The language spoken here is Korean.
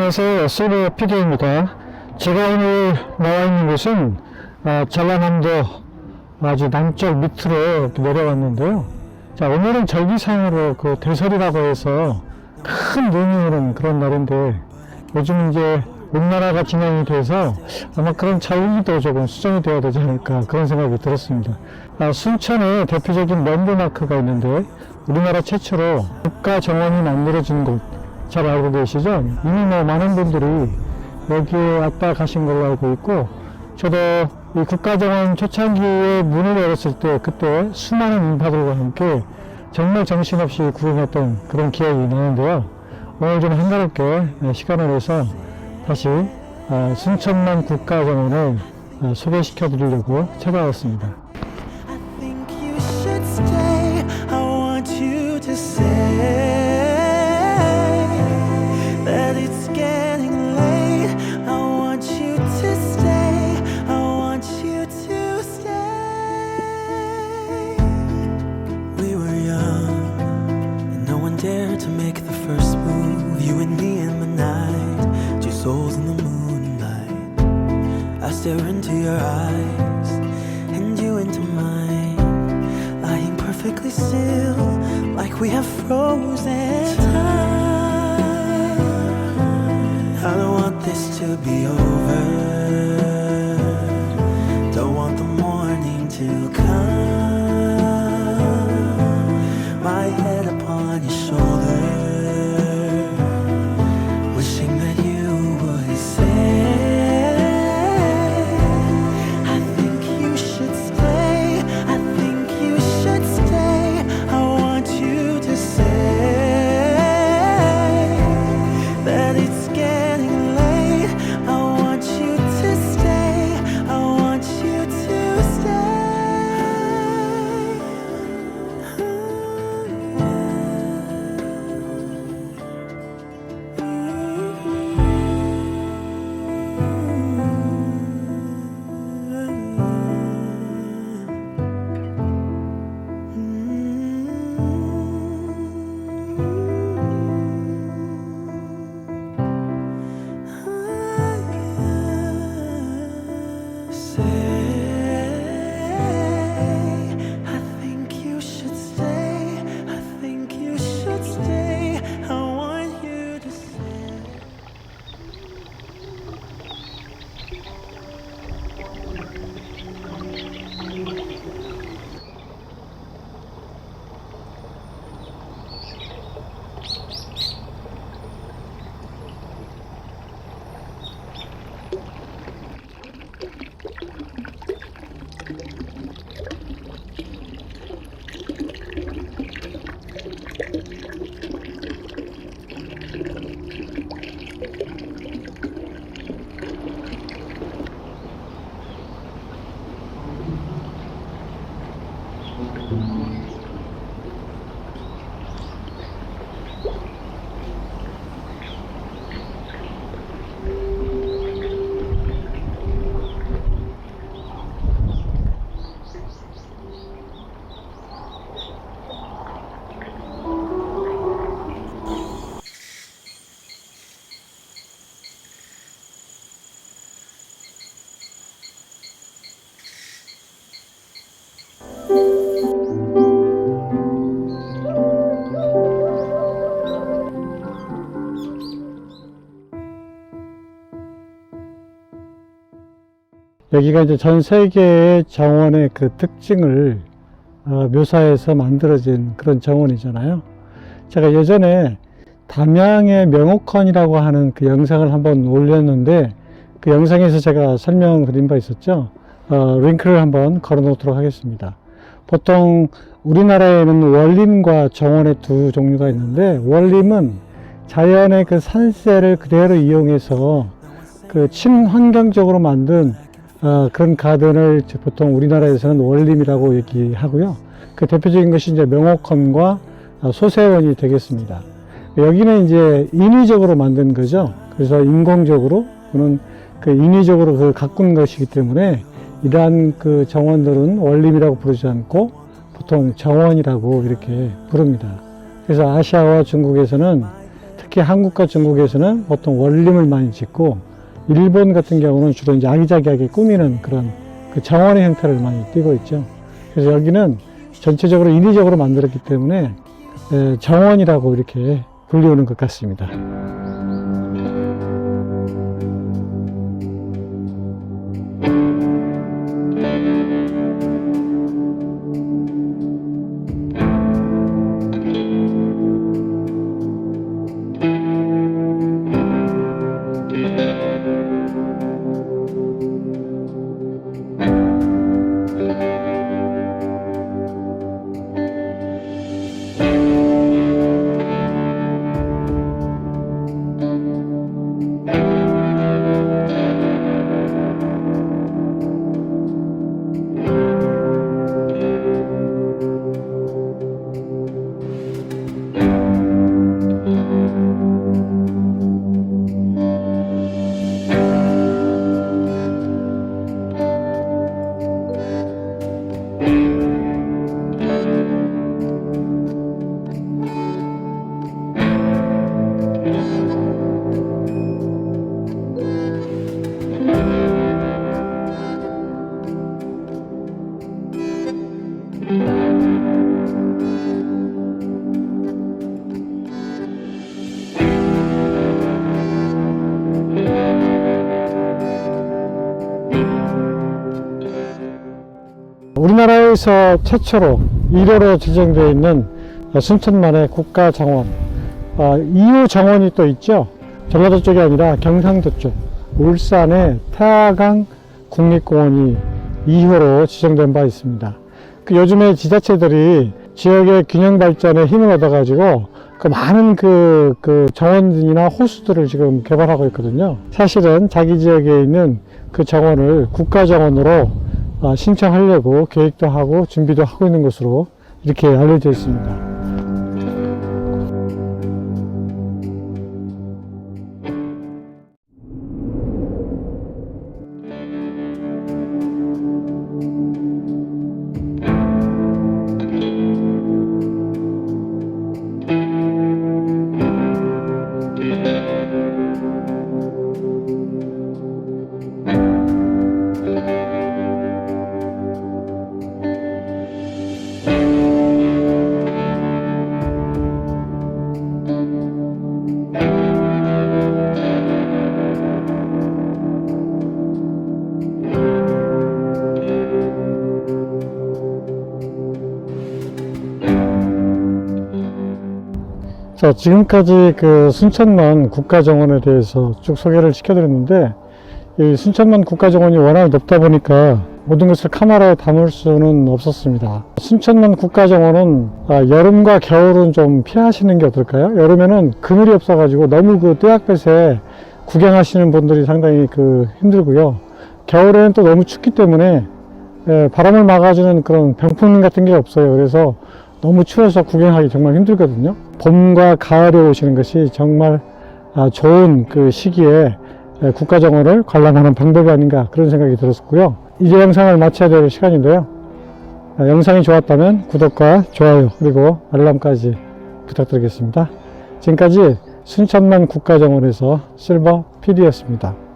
안녕하세요. 세브 PD입니다. 제가 오늘 나와 있는 곳은 아, 전라남도 아주 남쪽 밑으로 내려왔는데요. 자, 오늘은 절기상으로 그 대설이라고 해서 큰 눈이 오는 그런 날인데 요즘 이제 온나라가 진행이 돼서 아마 그런 절기도 조금 수정이 되어야 되지 않을까 그런 생각이 들었습니다. 아, 순천에 대표적인 랜드마크가 있는데 우리나라 최초로 국가 정원이 만들어진 곳 잘 알고 계시죠? 이미 뭐 많은 분들이 여기에 왔다 가신 걸로 알고 있고 저도 이 국가정원 초창기에 문을 열었을 때 그때 수많은 인파들과 함께 정말 정신없이 구경했던 그런 기억이 나는데요. 오늘 좀 한가롭게 시간을 내서 다시 아, 순천만 국가정원을 아, 소개시켜 드리려고 찾아왔습니다. Stare into your eyes and you into mine, lying perfectly still, like we have frozen time. I don't want this to be over. 여기가 이제 전 세계의 정원의 그 특징을 어, 묘사해서 만들어진 그런 정원이잖아요. 제가 예전에 담양의 명옥헌이라고 하는 그 영상을 한번 올렸는데 그 영상에서 제가 설명드린 바 있었죠. 어, 링크를 한번 걸어 놓도록 하겠습니다. 보통 우리나라에는 원림과 정원의 두 종류가 있는데 원림은 자연의 그 산세를 그대로 이용해서 그 친환경적으로 만든 어, 그런 가든을 보통 우리나라에서는 원림이라고 얘기하고요. 그 대표적인 것이 이제 명옥헌과 어, 소세원이 되겠습니다. 여기는 이제 인위적으로 만든 거죠. 그래서 인공적으로 또는 그 인위적으로 그 가꾼 것이기 때문에 이러한 그 정원들은 원림이라고 부르지 않고 보통 정원이라고 이렇게 부릅니다. 그래서 아시아와 중국에서는 특히 한국과 중국에서는 보통 원림을 많이 짓고 일본 같은 경우는 주로 이제 아기자기하게 꾸미는 그런 그 정원의 형태를 많이 띠고 있죠. 그래서 여기는 전체적으로 인위적으로 만들었기 때문에 에, 정원이라고 이렇게 불리우는 것 같습니다. 우리나라에서 최초로 1호로 지정되어 있는 순천만의 국가 정원. 어, 2호 정원이 또 있죠. 전라도 쪽이 아니라 경상도 쪽. 울산의 태화강 국립공원이 2호로 지정된 바 있습니다. 그 요즘에 지자체들이 지역의 균형 발전에 힘을 얻어 가지고 그 많은 그, 그 정원이나 호수들을 지금 개발하고 있거든요. 사실은 자기 지역에 있는 그 정원을 국가 정원으로 어, 신청하려고 계획도 하고 준비도 하고 있는 것으로 이렇게 알려져 있습니다. 자, 지금까지 그 순천만 국가정원에 대해서 쭉 소개를 시켜드렸는데, 이 순천만 국가정원이 워낙 높다 보니까 모든 것을 카메라에 담을 수는 없었습니다. 순천만 국가정원은 아, 여름과 겨울은 좀 피하시는 게 어떨까요? 여름에는 그늘이 없어가지고 너무 그 뜨악볕에 구경하시는 분들이 상당히 그 힘들고요. 겨울에는 또 너무 춥기 때문에 예, 바람을 막아주는 그런 병풍 같은 게 없어요. 그래서 너무 추워서 구경하기 정말 힘들거든요. 봄과 가을에 오시는 것이 정말 아, 좋은 그 시기에 에, 국가정원을 관람하는 방법이 아닌가 그런 생각이 들었고요. 이제 영상을 마쳐야 될 시간인데요. 아, 영상이 좋았다면 구독과 좋아요 그리고 알람까지 부탁드리겠습니다. 지금까지 순천만 국가정원에서 실버 PD였습니다.